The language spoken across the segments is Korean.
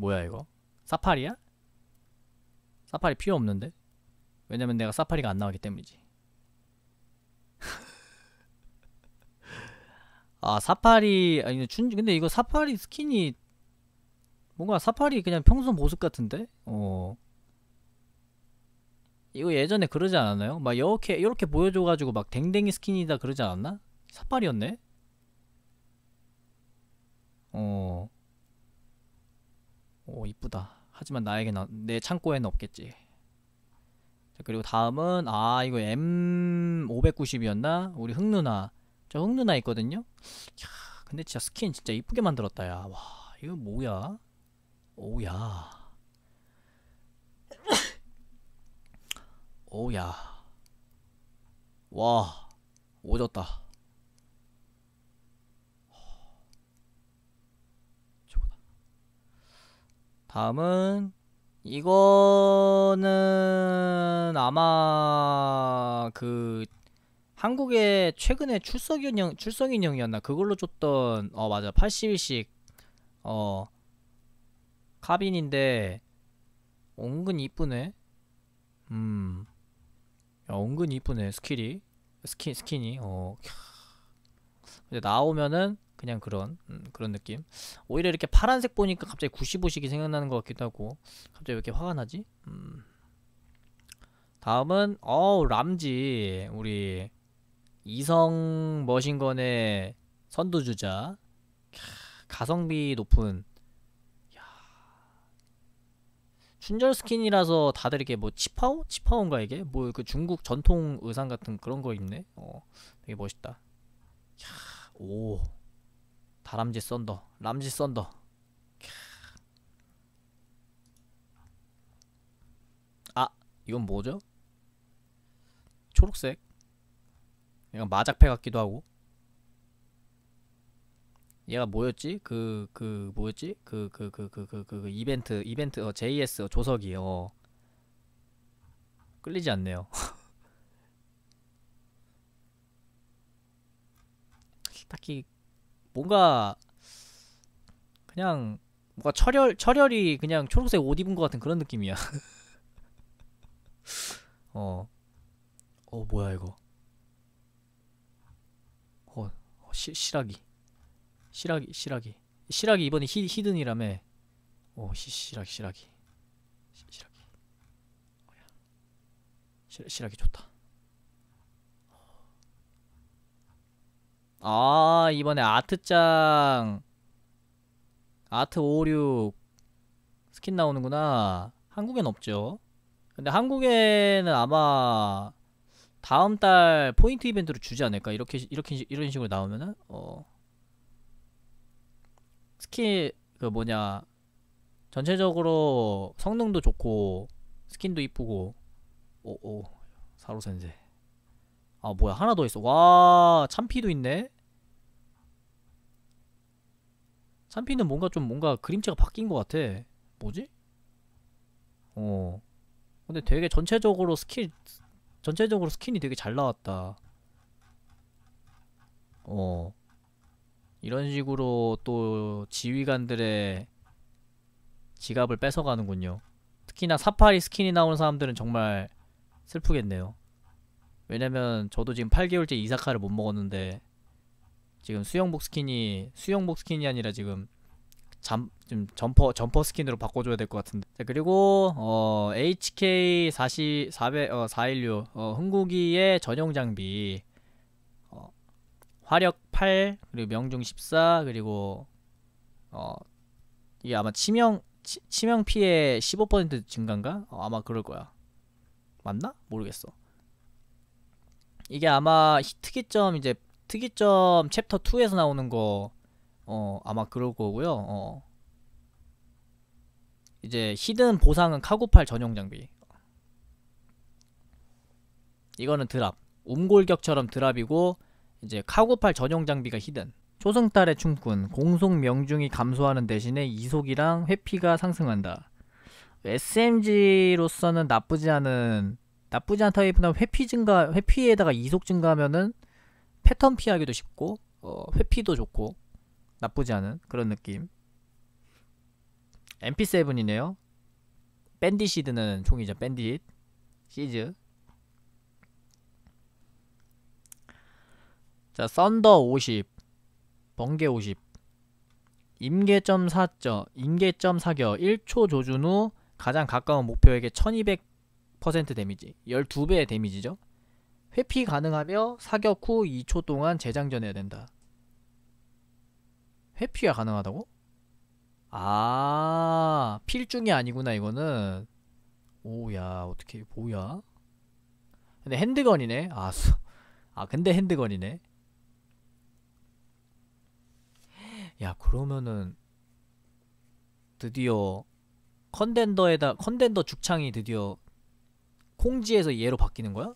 뭐야 이거? 사파리야? 사파리 필요 없는데? 왜냐면 내가 사파리가 안 나가기 때문이지. 아 사파리 아니 준 근데 이거 사파리 스킨이 뭔가 사파리 그냥 평소 모습 같은데? 어. 이거 예전에 그러지 않았나요? 막 이렇게 이렇게 보여줘가지고 막 댕댕이 스킨이다 그러지 않았나? 사파리였네? 어. 오 이쁘다. 하지만 나에게 나, 내 창고에는 없겠지. 자, 그리고 다음은 아 이거 M590이었나? 우리 흥누나. 저 흥누나 있거든요. 야, 근데 진짜 스킨 진짜 이쁘게 만들었다 야. 와 이거 뭐야? 오야. 오야. 와 오졌다. 다음은 이거는 아마 그 한국에 최근에 출석 인형 출석 인형이었나? 그걸로 줬던 어 맞아. 80일씩 어 카빈인데 은근 이쁘네. 음. 야, 은근 이쁘네 스킬이. 스킨 스킨이. 어 캬. 근데 나오면은 그냥 그런 음, 그런 느낌 오히려 이렇게 파란색 보니까 갑자기 95식이 생각나는 것 같기도 하고 갑자기 왜 이렇게 화가 나지 음. 다음은 어우 람지 우리 이성 머신건의 선두주자 캬, 가성비 높은 야. 춘절 스킨이라서 다들 이렇게 뭐 치파오? 치파오인가 이게? 뭐 그 중국 전통 의상 같은 그런 거 입네 어 되게 멋있다 야, 오 다람쥐 썬더 람쥐 썬더 아 이건 뭐죠? 초록색 약간 마작패 같기도 하고 얘가 뭐였지? 그 그 뭐였지? 그 그 그 그 그그 이벤트 이벤트 어 JS 어, 조석이 어 끌리지 않네요. 딱히 뭔가 그냥 뭔가 철혈 철혈이 그냥 초록색 옷 입은 것 같은 그런 느낌이야. 어. 어 뭐야 이거? 어, 어 시, 시라기. 시라기 시라기. 시라기 이번에 히, 히든이라며. 어 시, 시라기 시라기. 시, 시라기. 뭐야? 시, 시라기 좋다. 아 이번에 아트짱 아트 556 스킨 나오는구나. 한국엔 없죠. 근데 한국에는 아마 다음 달 포인트 이벤트로 주지 않을까? 이렇게 이렇게 이런 식으로 나오면은? 어. 스킨 그 뭐냐. 전체적으로 성능도 좋고 스킨도 이쁘고. 오오 사로 센세. 아 뭐야. 하나 더 있어. 와 참피도 있네 참피는 뭔가 좀 뭔가 그림체가 바뀐 것 같아. 뭐지? 어. 근데 되게 전체적으로 스킬 전체적으로 스킨이 되게 잘 나왔다. 어. 이런 식으로 또 지휘관들의 지갑을 뺏어가는군요. 특히나 사파리 스킨이 나오는 사람들은 정말 슬프겠네요. 왜냐면 저도 지금 8개월째 이사카를 못 먹었는데 지금 수영복 스킨이 수영복 스킨이 아니라 지금 잠, 좀 점퍼 점퍼 스킨으로 바꿔줘야 될 것 같은데. 자 그리고 어 HK 40 400 어, 416 어, 흥국이의 전용 장비. 어, 화력 8 그리고 명중 14 그리고 어 이게 아마 치명 치, 치명 피해 15% 증가인가? 어, 아마 그럴 거야. 맞나? 모르겠어. 이게 아마 히- 특이점 이제 특이점 챕터 2에서 나오는 거 어 아마 그럴 거고요. 어. 이제 히든 보상은 카고팔 전용 장비. 이거는 드랍. 움골격처럼 드랍이고 이제 카고팔 전용 장비가 히든. 초승달의 춤꾼 공속 명중이 감소하는 대신에 이속이랑 회피가 상승한다. SMG로서는 나쁘지 않은 나쁘지 않다 기보다 회피 증가 회피에다가 이속 증가하면은 패턴 피하기도 쉽고 어, 회피도 좋고 나쁘지 않은 그런 느낌 MP7이네요. 밴디시드는 총이죠. 밴딧 시즈. 자, 썬더 50, 번개 50, 임계점 4점, 임계점 사격 1초 조준 후 가장 가까운 목표에게 1200% 데미지, 12배의 데미지죠. 회피 가능하며 사격 후 2초 동안 재장전해야 된다. 회피가 가능하다고? 아, 필중이 아니구나, 이거는. 오야, 어떻게, 뭐야? 근데 핸드건이네? 아, 수, 아, 근데 핸드건이네? 야, 그러면은, 드디어, 컨덴더에다, 컨덴더 죽창이 드디어, 콩지에서 얘로 바뀌는 거야?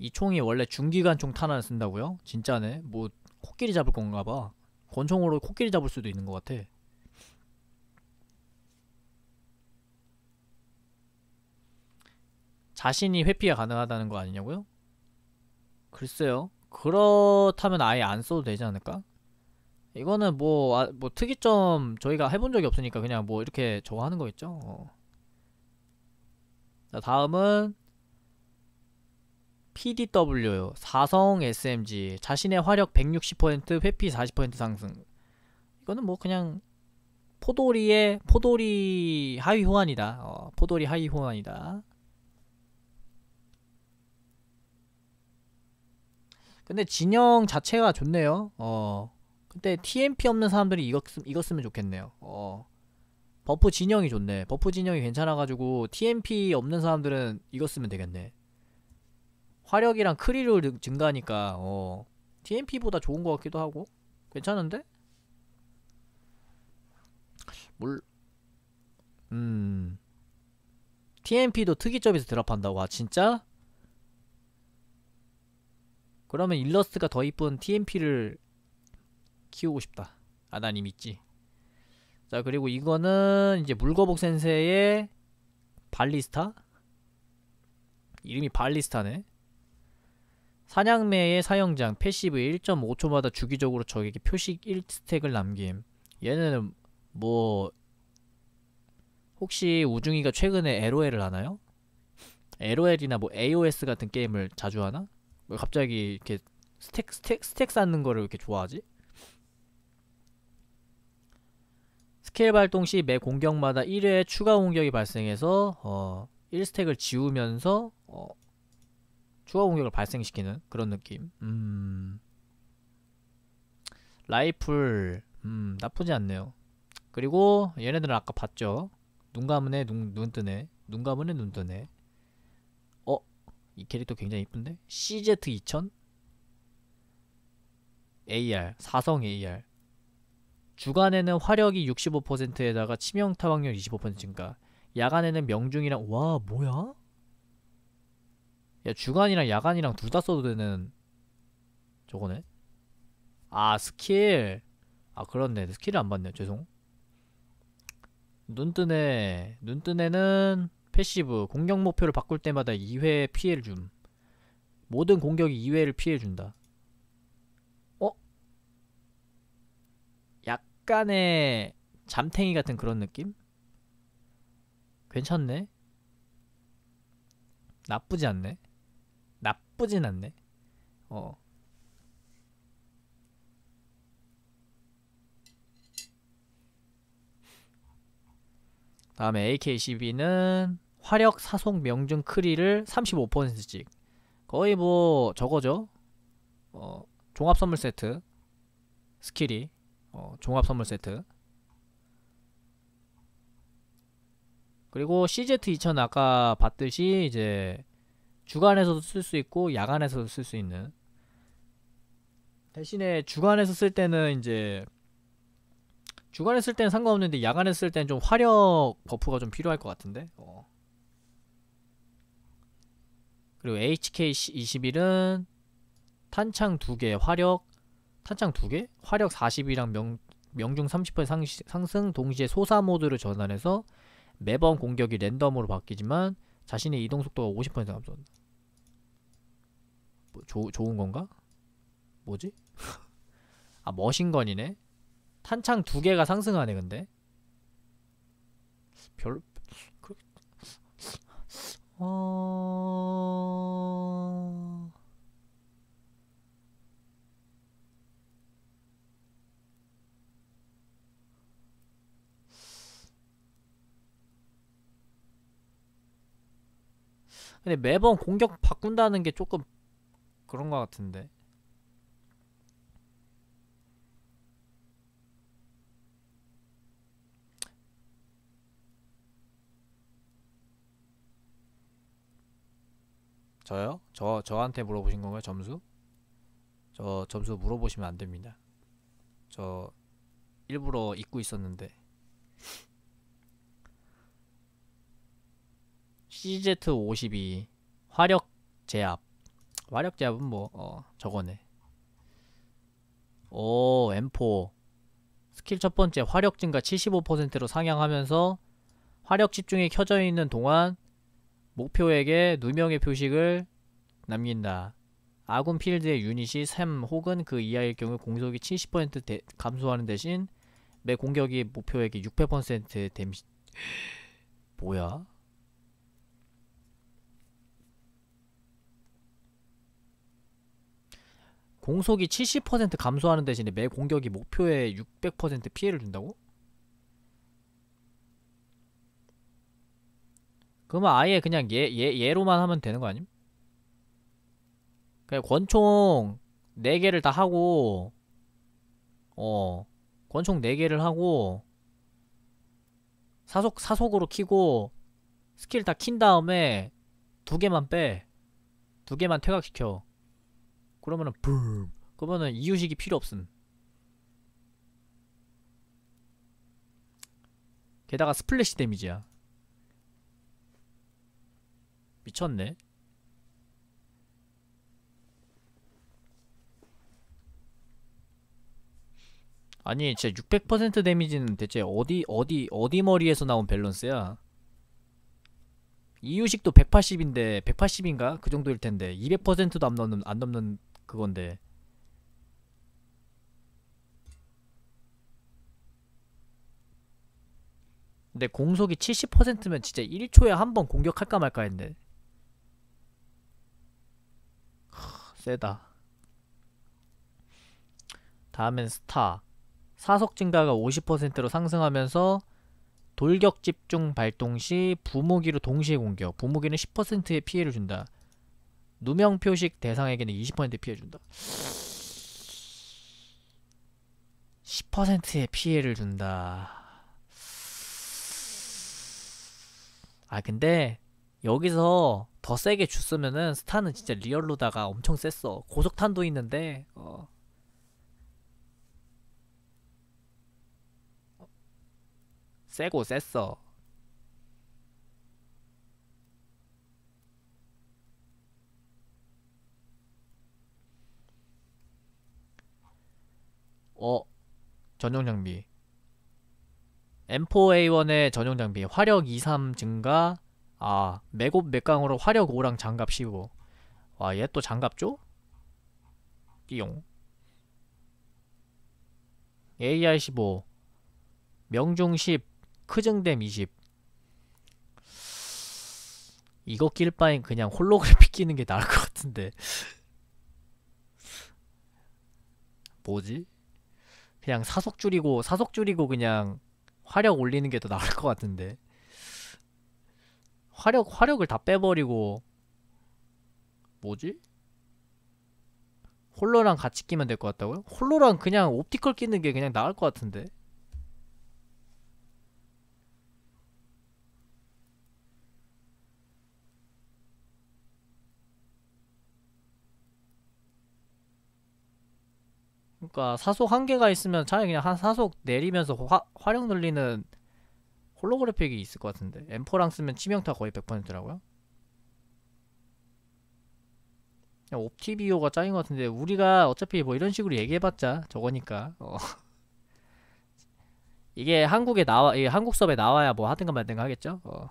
이 총이 원래 중기관 총 탄환을 쓴다고요? 진짜네. 뭐 코끼리 잡을 건가 봐. 권총으로 코끼리 잡을 수도 있는 것 같아. 자신이 회피가 가능하다는 거 아니냐고요? 글쎄요. 그렇다면 아예 안 써도 되지 않을까? 이거는 뭐, 아, 뭐 특이점 저희가 해본 적이 없으니까 그냥 뭐 이렇게 저거 하는 거겠죠? 어. 자, 다음은 PDW요. 사성 SMG. 자신의 화력 160% 회피 40% 상승. 이거는 뭐 그냥 포도리의 포도리 하위 호환이다. 어, 포도리 하위 호환이다. 근데 진영 자체가 좋네요. 어. 근데 TMP 없는 사람들이 이거, 쓰, 이거 쓰면 좋겠네요. 어. 버프 진영이 좋네. 버프 진영이 괜찮아가지고 TMP 없는 사람들은 이거 쓰면 되겠네. 화력이랑 크리를 증가하니까 어 TMP보다 좋은 것 같기도 하고 괜찮은데? 물... 음... TMP도 특이점에서 드랍한다고 아 진짜? 그러면 일러스트가 더 이쁜 TMP를 키우고 싶다 아난 이미 있지 자 그리고 이거는 이제 물거북 센세의 발리스타? 이름이 발리스타네 사냥매의 사형장 패시브 1.5초마다 주기적으로 적에게 표식 1스택을 남김 얘는 뭐 혹시 우중이가 최근에 LOL을 하나요? LOL이나 뭐 AOS 같은 게임을 자주 하나? 왜 갑자기 이렇게 스택 스택 스택 쌓는 거를 이렇게 좋아하지? 스케일 발동 시 매 공격마다 1회 추가 공격이 발생해서 어 1스택을 지우면서 어 추가 공격을 발생시키는 그런 느낌. 음. 라이플 음 나쁘지 않네요. 그리고 얘네들은 아까 봤죠. 눈 감으네 눈, 눈 뜨네. 눈 감으네 눈 뜨네. 어? 이 캐릭터 굉장히 이쁜데? CZ2000? AR 사성 AR 주간에는 화력이 65%에다가 치명타 확률 25% 증가 야간에는 명중이랑 와 뭐야? 야 주간이랑 야간이랑 둘 다 써도 되는 저거네? 아 스킬. 아 그렇네. 스킬을 안 봤네 죄송. 눈뜨네. 눈뜨네는 패시브. 공격 목표를 바꿀 때마다 2회 피해를 줌. 모든 공격이 2회를 피해준다. 어? 약간의 잠탱이 같은 그런 느낌? 괜찮네? 나쁘지 않네 나쁘진 않네. 어. 다음에 AK12는 화력 사속 명중 크리를 35%씩 거의 뭐 저거죠 어, 종합 선물 세트 스킬이 어, 종합 선물 세트 그리고 CZ2000 아까 봤듯이 이제 주간에서도 쓸 수 있고 야간에서도 쓸 수 있는 대신에 주간에서 쓸 때는 이제 주간에 쓸 때는 상관없는데 야간에 쓸 때는 좀 화력 버프가 좀 필요할 것 같은데 어. 그리고 HK21은 탄창 2개 화력 탄창 2개? 화력 40이랑 명, 명중 30% 상, 상승 동시에 소사 모드를 전환해서 매번 공격이 랜덤으로 바뀌지만 자신의 이동 속도가 50% 감소한다 뭐, 조, 좋은 건가? 뭐지? 아 머신건이네 탄창 두 개가 상승하네 근데 별 그... 어... 근데 매번 공격 바꾼다는 게 조금 그런 것 같은데 저요? 저 저한테 물어보신 건가요? 점수? 저 점수 물어보시면 안 됩니다. 저 일부러 잊고 있었는데 CZ52 화력 제압 화력 제압은 뭐 어, 저거네. 오 M4 스킬 첫 번째 화력 증가 75%로 상향하면서 화력 집중이 켜져 있는 동안 목표에게 누명의 표식을 남긴다. 아군 필드의 유닛이 3 혹은 그 이하일 경우 공속이 70% 대, 감소하는 대신 매 공격이 목표에게 600% 데미지 뭐야? 공속이 70% 감소하는 대신에 매 공격이 목표에 600% 피해를 준다고? 그러면 아예 그냥 얘, 얘, 얘로만 하면 되는 거 아님? 그냥 권총 4개를 다 하고 어 권총 4개를 하고 사속 사속으로 키고 스킬 다 킨 다음에 두 개만 빼. 두 개만 퇴각시켜. 그러면은 붐. 그러면은 이유식이 필요 없음. 게다가 스플래시 데미지야. 미쳤네. 아니 진짜 600% 데미지는 대체 어디 어디 어디 머리에서 나온 밸런스야? 이유식도 180인데 180인가 그 정도일 텐데 200%도 안 넘는 안 넘는 그건데. 근데 공속이 70%면 진짜 1초에 한 번 공격할까 말까 했네 세다. 다음엔 스타. 사속 증가가 50%로 상승하면서 돌격 집중 발동 시 부무기로 동시에 공격. 부무기는 10%의 피해를 준다 누명 표식 대상에게는 20% 피해 준다. 10%의 피해를 준다. 아 근데 여기서 더 세게 줬으면은 스타는 진짜 리얼로다가 엄청 셌어. 고속탄도 있는데 어. 세고 셌어 어 전용 장비. M4A1의 전용 장비. 화력 23 증가. 아 매곱 맥강으로 화력 5랑 장갑 15 와 얘 또 장갑 줘? 띠용. AR15 명중 10 크증댐 20 이거 낄 바엔 그냥 홀로그래픽 끼는 게 나을 것 같은데. 뭐지? 그냥 사속 줄이고 사속 줄이고 그냥 화력 올리는 게 더 나을 것 같은데 화력 화력을 다 빼버리고 뭐지? 홀로랑 같이 끼면 될 것 같다고요? 홀로랑 그냥 옵티컬 끼는 게 그냥 나을 것 같은데 그러니까 사속 한 개가 있으면 차라리 그냥 한 사속 내리면서 화, 화력 늘리는 홀로그래픽이 있을 것 같은데 M4랑 쓰면 치명타 거의 100%라고요? 그냥 옵티비오가 짱인 것 같은데 우리가 어차피 뭐 이런 식으로 얘기해봤자 저거니까 어. 이게 한국에 나와 이게 한국 수업에 나와야 뭐 하든가 말든가 하겠죠? 어.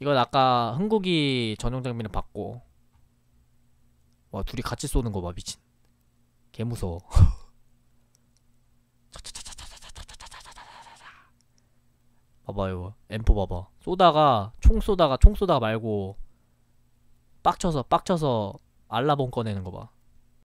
이건 아까 흥국이 전용 장비는 받고 와 둘이 같이 쏘는 거 봐 미친 개 무서워 봐봐요 M4 봐봐. 쏘다가 총 쏘다가 총 쏘다가 말고 빡쳐서 빡쳐서 알라봉 꺼내는 거봐